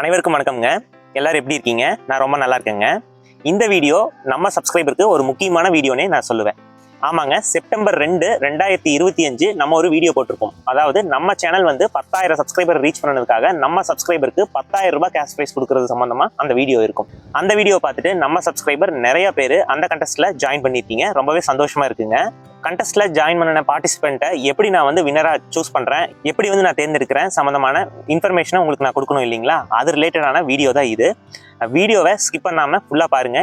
அனைவருக்கும் வணக்கம்ங்க. எல்லாரும் எப்படி இருக்கீங்க? நான் ரொம்ப நல்லா இருக்கேங்க. இந்த வீடியோ நம்ம சப்ஸ்கிரைபருக்கு ஒரு முக்கியமான வீடியோனே நான் சொல்லுவேன். ஆமாங்க செப்டம்பர் ரெண்டு ரெண்டாயிரத்தி இருபத்தி அஞ்சு நம்ம ஒரு வீடியோ போட்டிருக்கோம். அதாவது நம்ம சேனல் வந்து பத்தாயிரம் சப்ஸ்கிரைபர் ரீச் பண்ணதுக்காக நம்ம சப்ஸ்கிரைபருக்கு பத்தாயிரம் ரூபாய் கேஷ் ப்ரைஸ் கொடுக்கறது சம்பந்தமா அந்த வீடியோ இருக்கும். அந்த வீடியோ பார்த்துட்டு நம்ம சப்ஸ்கிரைபர் நிறைய பேர் அந்த கண்டெஸ்ட்ல ஜாயின் பண்ணியிருக்கீங்க ரொம்பவே சந்தோஷமா இருக்குங்க. கண்டெஸ்ட்ல ஜாயின் பண்ணின பார்ட்டிசிபெண்ட்டை எப்படி நான் வந்து வினரா சூஸ் பண்றேன் எப்படி வந்து நான் தேர்ந்தெடுக்கிறேன் சம்மந்தமான இன்ஃபர்மேஷனை உங்களுக்கு நான் கொடுக்கணும் இல்லைங்களா? அது ரிலேட்டடான வீடியோ தான் இது. வீடியோவை ஸ்கிப் பண்ணாமல் ஃபுல்லாக பாருங்க.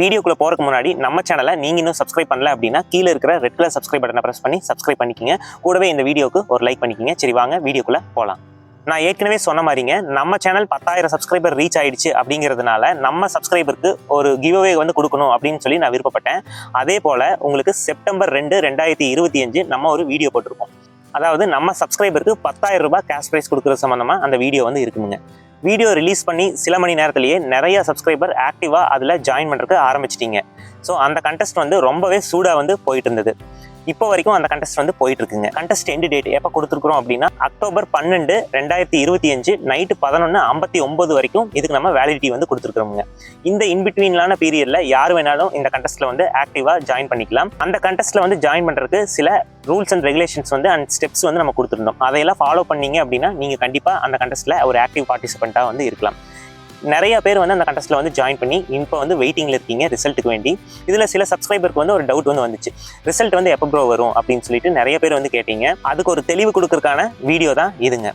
வீடியோக்குள்ளே போகிறதுக்கு முன்னாடி நம்ம சேனலை நீங்கள் இன்னும் சப்ஸ்கிரைப் பண்ணல அப்படின்னா கீழே இருக்கிற ரெட் கலர் சப்ஸ்கிரைப் பட்டனை பிரஸ் பண்ணி சப்ஸ்கிரைப் பண்ணிக்கிங்க. கூடவே இந்த வீடியோக்கு ஒரு லைக் பண்ணிக்கிங்க. சரி வாங்க வீடியோக்குள்ளே போகலாம் நான் ஏற்கனவே சொன்ன மாதிரிங்க நம்ம சேனல் பத்தாயிரம் சப்ஸ்கிரைபர் ரீச் ஆயிடுச்சு அப்படிங்கிறதுனால நம்ம சப்ஸ்கிரைபருக்கு ஒரு கிவ்அவே வந்து கொடுக்கணும் அப்படின்னு சொல்லி நான் விருப்பப்பட்டேன். அதே போல உங்களுக்கு செப்டம்பர் ரெண்டு ரெண்டாயிரத்தி இருபத்தி அஞ்சு நம்ம ஒரு வீடியோ போட்டிருக்கோம். அதாவது நம்ம சப்ஸ்கிரைபருக்கு பத்தாயிரம் ரூபாய் கேஷ் ப்ரைஸ் கொடுக்குறது சம்மந்தமாக அந்த வீடியோ வந்து இருக்குங்க வீடியோ ரிலீஸ் பண்ணி சில மணி நேரத்திலேயே நிறைய சப்ஸ்கிரைபர் ஆக்டிவாக அதில் ஜாயின் பண்ணுறதுக்கு ஆரம்பிச்சிட்டிங்க. ஸோ அந்த கண்டெஸ்ட் வந்து ரொம்பவே சூடாக வந்து போயிட்டு இருந்தது. இப்போ வரைக்கும் அந்த கண்டெஸ்ட் வந்து போயிட்டு இருக்குங்க கண்டெஸ்ட் எண்டு டேட் எப்போ கொடுத்துருக்குறோம் அப்படின்னா அக்டோபர் பன்னெண்டு ரெண்டாயிரத்தி இருபத்தி அஞ்சு நைட்டு பதினொன்று ஐம்பத்தி ஒன்பது வரைக்கும் இதுக்கு நம்ம வேலிடிட்டி வந்து கொடுத்துருக்குறோங்க இந்த இன்பிட்வீன்லான பீரியடில் யார் வேணாலும் இந்த கண்டெஸ்ட்டில் வந்து ஆக்டிவாக ஜாயின் பண்ணிக்கலாம். அந்த கண்டெஸ்ட்டில் வந்து ஜாயின் பண்ணுறதுக்கு சில ரூல்ஸ் அண்ட் ரெகுலேஷன்ஸ் வந்து அண்ட் ஸ்டெப்ஸ் வந்து நம்ம கொடுத்துருந்தோம். அதையெல்லாம் ஃபாலோ பண்ணீங்க அப்படின்னா நீங்கள் கண்டிப்பாக அந்த கண்டெஸ்ட்டில் ஒரு ஆக்டிவ் பார்ட்டிசிபெண்ட்டாக வந்து இருக்கலாம். நிறைய பேர் வந்து அந்த கண்டெஸ்ட்ல வந்து ஜாயின் பண்ணி இப்போ வந்து வெயிட்டிங்ல இருக்கீங்க ரிசல்ட்டுக்கு வேண்டி. இதுல சில சப்ஸ்கிரைபருக்கு வந்து ஒரு டவுட் வந்து வந்துச்சு. ரிசல்ட் வந்து எப்போ ப்ரோ வரும் அப்படின்னு சொல்லிட்டு நிறைய பேர் வந்து கேட்டீங்க. அதுக்கு ஒரு தெளிவு கொடுக்கறதுக்கான வீடியோ தான் இதுங்க.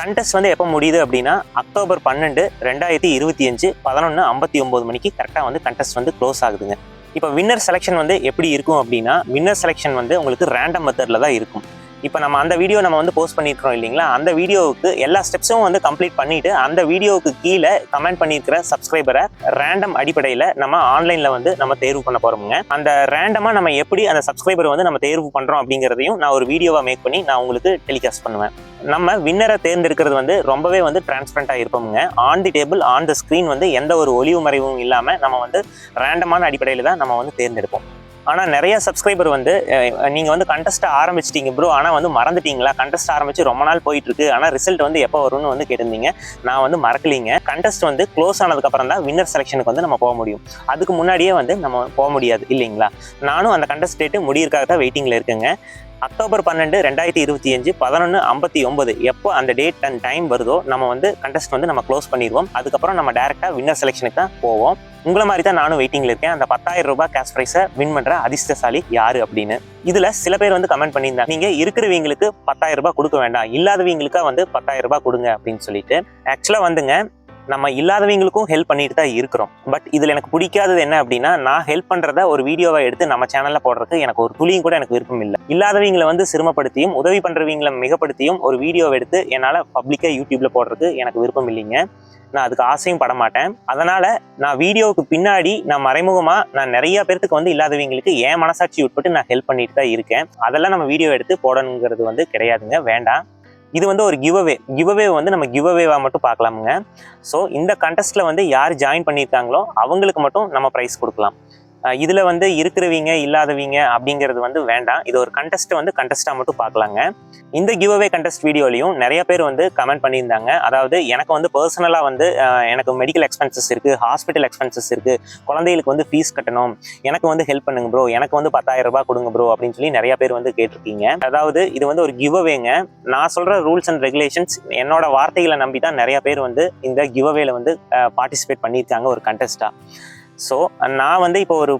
கண்டெஸ்ட் வந்து எப்போ முடியுது அப்படின்னா அக்டோபர் பன்னெண்டு ரெண்டாயிரத்தி இருபத்தி அஞ்சு பதினொன்று ஐம்பத்தி ஒம்பது மணிக்கு கரெக்டாக வந்து கண்டெஸ்ட் வந்து க்ளோஸ் ஆகுதுங்க. இப்போ வின்னர் செலெக்ஷன் வந்து எப்படி இருக்கும் அப்படின்னா வின்னர் செலெக்ஷன் வந்து உங்களுக்கு ரேண்டம் மெத்தடில் தான் இருக்கும். இப்போ நம்ம அந்த வீடியோ நம்ம வந்து போஸ்ட் பண்ணியிருக்கிறோம் இல்லைங்களா? அந்த வீடியோவுக்கு எல்லா ஸ்டெப்ஸும் வந்து கம்ப்ளீட் பண்ணிவிட்டு அந்த வீடியோவுக்கு கீழே கமெண்ட் பண்ணியிருக்கிற சப்ஸ்கிரைபரை ரேண்டம் அடிப்படையில் நம்ம ஆன்லைனில் வந்து நம்ம தேர்வு பண்ண போகிறோமுங்க அந்த ரேண்டமாக நம்ம எப்படி அந்த சப்ஸ்கிரைபர் வந்து நம்ம தேர்வு பண்ணுறோம் அப்படிங்கிறதையும் நான் ஒரு வீடியோவாக மேக் பண்ணி நான் உங்களுக்கு டெலிகாஸ்ட் பண்ணுவேன். நம்ம வின்னரை தேர்ந்தெடுக்கிறது வந்து ரொம்பவே வந்து டிரான்ஸ்பரண்ட்டாக இருப்போமுங்க. On the table on the screen வந்து எந்த ஒரு ஒளிவு மறைவும் இல்லாமல் நம்ம வந்து ரேண்டமான அடிப்படையில் தான் நம்ம வந்து தேர்ந்தெடுப்போம். ஆனால் நிறைய சப்ஸ்கிரைபர் வந்து நீங்கள் வந்து கண்டெஸ்ட்டை ஆரம்பிச்சிட்டீங்க ப்ரோ ஆனால் வந்து மறந்துட்டீங்களா? கண்டஸ்ட் ஆரம்பிச்சு ரொம்ப நாள் போயிட்டு இருக்கு ஆனால் ரிசல்ட் வந்து எப்போ வரும்னு வந்து கேட்டிருந்தீங்க. நான் வந்து மறக்கலீங்க. கண்டெஸ்ட் வந்து க்ளோஸ் ஆனதுக்கப்புறம் தான் வின்னர் செலெக்ஷனுக்கு வந்து நம்ம போக முடியும். அதுக்கு முன்னாடியே வந்து நம்ம போக முடியாது இல்லைங்களா? நானும் அந்த கண்டெஸ்ட் டேட்டு முடியிருக்காக தான் வெயிட்டிங்கில் இருக்குங்க. அக்டோபர் பன்னெண்டு ரெண்டாயிரத்தி இருபத்தி அஞ்சு பதினொன்று ஐம்பத்தி ஒன்பது. எப்போ அந்த டேட் அண்ட் டைம் வருதோ நம்ம வந்து கண்டெஸ்ட் வந்து நம்ம க்ளோஸ் பண்ணிடுவோம். அதுக்கப்புறம் நம்ம டேரெக்டாக வின்னர் செலெக்ஷனுக்கு தான் போவோம். உங்களை மாதிரி தான் நானும் வெயிட்டிங்கில் இருக்கேன். அந்த பத்தாயிரம் ரூபாய் கேஷ் ப்ரைஸை வின் பண்ணுற அதிர்ஷ்டசாலி யாரு அப்படின்னு. இதில் சில பேர் வந்து கமெண்ட் பண்ணியிருந்தாங்க. நீங்கள் இருக்கிறவங்களுக்கு பத்தாயிரம் ரூபாய் கொடுக்க வேண்டாம். இல்லாதவங்களுக்கா வந்து பத்தாயிரம் ரூபாய் கொடுங்க அப்படின்னு சொல்லிட்டு. ஆக்சுவலாக வந்துங்க நம்ம இல்லாதவங்களுக்கும் ஹெல்ப் பண்ணிட்டு தான் இருக்கிறோம். பட் இதில் எனக்கு பிடிக்காதது என்ன அப்படின்னா நான் ஹெல்ப் பண்ணுறத ஒரு வீடியோவை எடுத்து நம்ம சேனலில் போடுறதுக்கு எனக்கு ஒரு துளியும் கூட எனக்கு விருப்பம் இல்லை. இல்லாதவங்களை வந்து சிரமப்படுத்தியும் உதவி பண்ணுறவங்களை மிகப்படுத்தியும் ஒரு வீடியோவை எடுத்து என்னால் பப்ளிக்காக யூடியூப்பில் போடுறதுக்கு எனக்கு விருப்பம் இல்லைங்க. நான் அதுக்கு ஆசையும் பட மாட்டேன். அதனால் நான் வீடியோவுக்கு பின்னாடி நான் மறைமுகமாக நான் நிறைய பேர்த்துக்கு வந்து இல்லாதவங்களுக்கு என் மனசாட்சி உட்பட்டு நான் ஹெல்ப் பண்ணிட்டு தான் இருக்கேன். அதெல்லாம் நம்ம வீடியோ எடுத்து போடணுங்கிறது வந்து கிடையாதுங்க. வேண்டாம். இது வந்து ஒரு கிவ்அவே கிவ்அவே வந்து நம்ம கிவ்அவேவாக மட்டும் பார்க்கலாமுங்க. ஸோ இந்த கண்டெஸ்ட்ல வந்து யார் ஜாயின் பண்ணியிருக்காங்களோ அவங்களுக்கு மட்டும் நம்ம ப்ரைஸ் கொடுக்கலாம். இதில் வந்து இருக்கிறவங்க இல்லாதவங்க அப்படிங்கிறது வந்து வேண்டாம். இது ஒரு கண்டெஸ்ட் வந்து கண்டெஸ்டா மட்டும் பார்க்கலாங்க. இந்த கிவ்அவே கண்டெஸ்ட் வீடியோலையும் நிறைய பேர் வந்து கமெண்ட் பண்ணியிருந்தாங்க. அதாவது எனக்கு வந்து பர்சனலாக வந்து எனக்கு மெடிக்கல் எக்ஸ்பென்சஸ் இருக்குது ஹாஸ்பிட்டல் எக்ஸ்பென்சஸ் இருக்குது குழந்தைகளுக்கு வந்து ஃபீஸ் கட்டணும் எனக்கு வந்து ஹெல்ப் பண்ணுங்க ப்ரோ எனக்கு வந்து பத்தாயிரம் ரூபாய் கொடுங்க ப்ரோ அப்படின்னு சொல்லி நிறைய பேர் வந்து கேட்டிருக்கீங்க. அதாவது இது வந்து ஒரு கிவ்அவேங்க நான் சொல்கிற ரூல்ஸ் அண்ட் ரெகுலேஷன்ஸ் என்னோட வார்த்தைகளை நம்பி தான் நிறைய பேர் வந்து இந்த கிவ்அவேல வந்து பார்ட்டிசிபேட் பண்ணியிருக்காங்க ஒரு கண்டெஸ்டா ஸோ நான் வந்து இப்போ ஒரு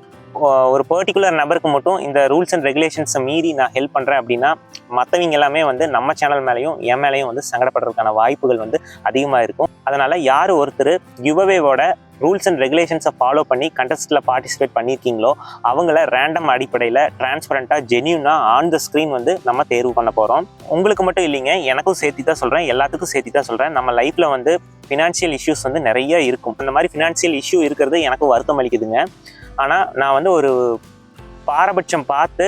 ஒரு பர்டிகுலர் நபருக்கு மட்டும் இந்த ரூல்ஸ் அண்ட் ரெகுலேஷன்ஸை மீறி நான் ஹெல்ப் பண்ணுறேன் அப்படின்னா மற்றவங்க எல்லாமே வந்து நம்ம சேனல் மேலேயும் என் மேலேயும் வந்து சங்கடப்படுறதுக்கான வாய்ப்புகள் வந்து அதிகமாக இருக்கும். அதனால் யார் ஒருத்தர் கிவ்அவேவோட ரூல்ஸ் அண்ட் ரெகுலேஷன்ஸை ஃபாலோ பண்ணி கண்டெஸ்ட்டில் பார்ட்டிசிபேட் பண்ணியிருக்கீங்களோ அவங்கள ரேண்டம் அடிப்படையில் டிரான்ஸ்பரண்ட்டாக ஜென்யூனாக ஆன் த ஸ்க்ரீன் வந்து நம்ம தேர்வு பண்ண போகிறோம் உங்களுக்கு மட்டும் இல்லைங்க எனக்கும் சேர்த்து தான் சொல்கிறேன் எல்லாத்துக்கும் சேர்த்து தான் சொல்கிறேன் நம்ம லைஃப்பில் வந்து ஃபினான்ஷியல் இஷ்யூஸ் வந்து நிறைய இருக்கும். இந்த மாதிரி ஃபினான்ஷியல் இஷ்யூ இருக்கிறது எனக்கு வருத்தம் அளிக்குதுங்க. ஆனால் நான் வந்து ஒரு பாரபட்சம் பார்த்து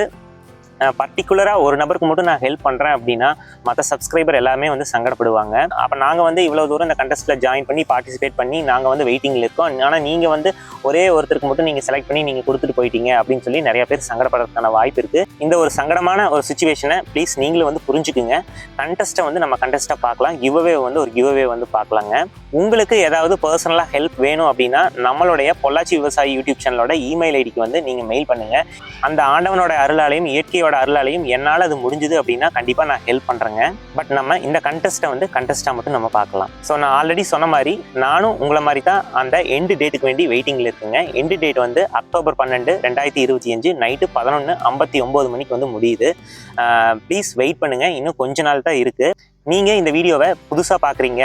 பர்டிகுலராக ஒரு நபருக்கு மட்டும் நான் ஹெல்ப் பண்ணுறேன் அப்படின்னா மற்ற சப்ஸ்கிரைபர் எல்லாமே வந்து சங்கடப்படுவாங்க. அப்போ நாங்கள் வந்து இவ்வளோ தூரம் இந்த கண்டெஸ்ட்டில் ஜாயின் பண்ணி பார்ட்டிசிபேட் பண்ணி நாங்கள் வந்து வெயிட்டிங்கில் இருக்கோம். ஆனால் நீங்கள் வந்து ஒரே ஒருத்தருக்கு மட்டும் நீங்கள் செலக்ட் பண்ணி நீங்கள் கொடுத்துட்டு போயிட்டீங்க அப்படின்னு சொல்லி நிறைய பேர் சங்கடப்படுறதுக்கான வாய்ப்பு இருக்குது இந்த ஒரு சங்கடமான ஒரு சுச்சுவேஷனை ப்ளீஸ் நீங்களும் வந்து புரிஞ்சுக்குங்க. கண்டஸ்ட்டை வந்து நம்ம கண்டஸ்ட்டாக பார்க்கலாம். கிவ்அவே வந்து ஒரு கிவ்அவே வந்து பார்க்கலாங்க. உங்களுக்கு ஏதாவது பர்சனலாக ஹெல்ப் வேணும் அப்படின்னா நம்மளுடைய பொள்ளாச்சி விவசாயி யூடியூப் சேனலோட இமெயில் ஐடிக்கு வந்து நீங்கள் மெயில் பண்ணுங்கள் அந்த ஆண்டவனோட அருளாலையும் இயற்கையோட அருளாலையும் என்னால் அது முடிஞ்சுது அப்படின்னா கண்டிப்பாக நான் ஹெல்ப் பண்ணுறேங்க பட் நம்ம இந்த கண்டெஸ்ட்டை வந்து கண்டெஸ்ட்டாக மட்டும் நம்ம பார்க்கலாம். ஸோ நான் ஆல்ரெடி சொன்ன மாதிரி நானும் உங்களை மாதிரி தான் அந்த எண்டு டேட்டுக்கு வேண்டி வெயிட்டிங்கில் இருக்குங்க. எண்டு டேட் வந்து அக்டோபர் பன்னெண்டு ரெண்டாயிரத்தி இருபத்தி அஞ்சு நைட்டு பதினொன்று ஐம்பத்தி ஒம்பது மணிக்கு வந்து முடியுது. ப்ளீஸ் வெயிட் பண்ணுங்கள் இன்னும் கொஞ்ச நாள் தான் இருக்குது நீங்கள் இந்த வீடியோவை புதுசாக பார்க்குறீங்க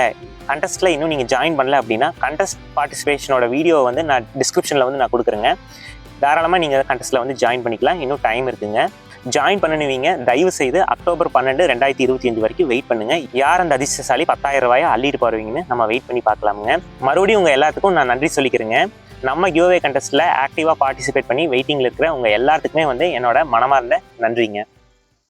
கண்டெஸ்ட்டில் இன்னும் நீங்கள் ஜாயின் பண்ணல அப்படின்னா கண்டஸ்ட் பார்ட்டிசிபேஷனோட வீடியோவை வந்து நான் டிஸ்கிரிப்ஷனில் வந்து நான் கொடுக்குறேங்க. தாராளமாக நீங்கள் கண்டஸ்ட்டில் வந்து ஜாயின் பண்ணிக்கலாம். இன்னும் டைம் இருக்குங்க. ஜாயின் பண்ணுவீங்க தயவு செய்து அக்டோபர் பன்னெண்டு ரெண்டாயிரத்தி இருபத்தி அஞ்சு வரைக்கும் வெயிட் பண்ணுங்க. யார் அந்த அதிர்ஷ்டசாலி பத்தாயிரம் ரூபாயை அள்ளிட்டு போறவங்கன்னு நம்ம வெயிட் பண்ணி பார்க்கலாமுங்க. மறுபடியும் உங்கள் எல்லாத்துக்கும் நான் நன்றி சொல்லிக்கிறேங்க. நம்ம கியூவே கண்டெஸ்ட்டில் ஆக்டிவாக பார்ட்டிசிபேட் பண்ணி வெயிட்டிங்கில் இருக்கிற உங்கள் எல்லாத்துக்குமே வந்து என்னோட மனமார்ந்த நன்றிங்க.